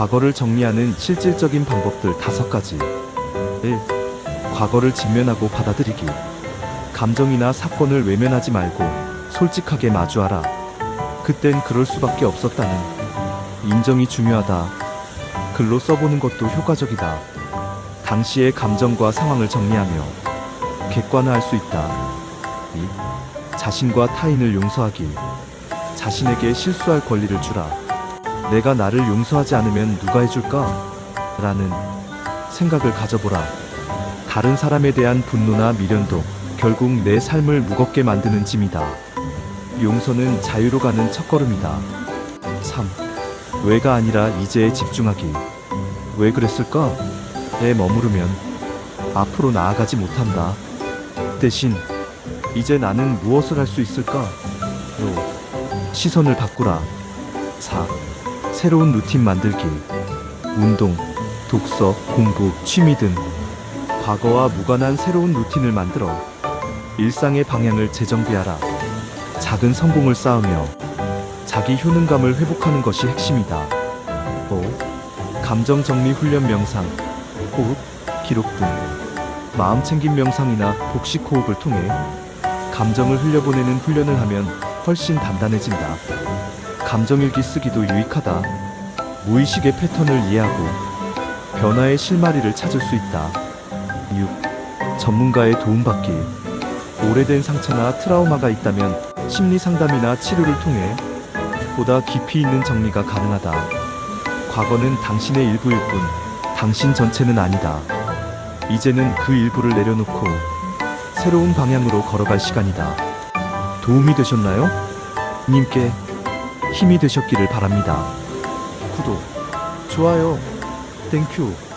과거를 정리하는 실질적인 방법들 다섯 가지. 1. 과거를 직면하고 받아들이기. 감정이나 사건을 외면하지 말고 솔직하게 마주하라. 그땐 그럴 수밖에 없었다는. 인정이 중요하다. 글로 써보는 것도 효과적이다. 당시의 감정과 상황을 정리하며 객관화할 수 있다. 2. 자신과 타인을 용서하기. 자신에게 실수할 권리를 주라. 내가 나를 용서하지 않으면 누가 해줄까? 라는 생각을 가져보라. 다른 사람에 대한 분노나 미련도 결국 내 삶을 무겁게 만드는 짐이다. 용서는 자유로 가는 첫걸음이다. 3. 왜가 아니라 이제에 집중하기. 왜 그랬을까? 에 머무르면 앞으로 나아가지 못한다. 대신 이제 나는 무엇을 할 수 있을까? 로 시선을 바꾸라. 4. 새로운 루틴 만들기. 운동, 독서, 공부, 취미 등 과거와 무관한 새로운 루틴을 만들어 일상의 방향을 재정비하라. 작은 성공을 쌓으며 자기 효능감을 회복하는 것이 핵심이다. 5. 감정 정리 훈련 명상, 호흡, 기록 등 마음 챙김 명상이나 복식 호흡을 통해 감정을 흘려보내는 훈련을 하면 훨씬 단단해진다. 감정일기 쓰기도 유익하다. 무의식의 패턴을 이해하고 변화의 실마리를 찾을 수 있다. 6. 전문가의 도움받기. 오래된 상처나 트라우마가 있다면 심리 상담이나 치료를 통해 보다 깊이 있는 정리가 가능하다. 과거는 당신의 일부일 뿐 당신 전체는 아니다. 이제는 그 일부를 내려놓고 새로운 방향으로 걸어갈 시간이다. 도움이 되셨나요? 님께 힘이 되셨기를 바랍니다. 구독, 좋아요, 땡큐.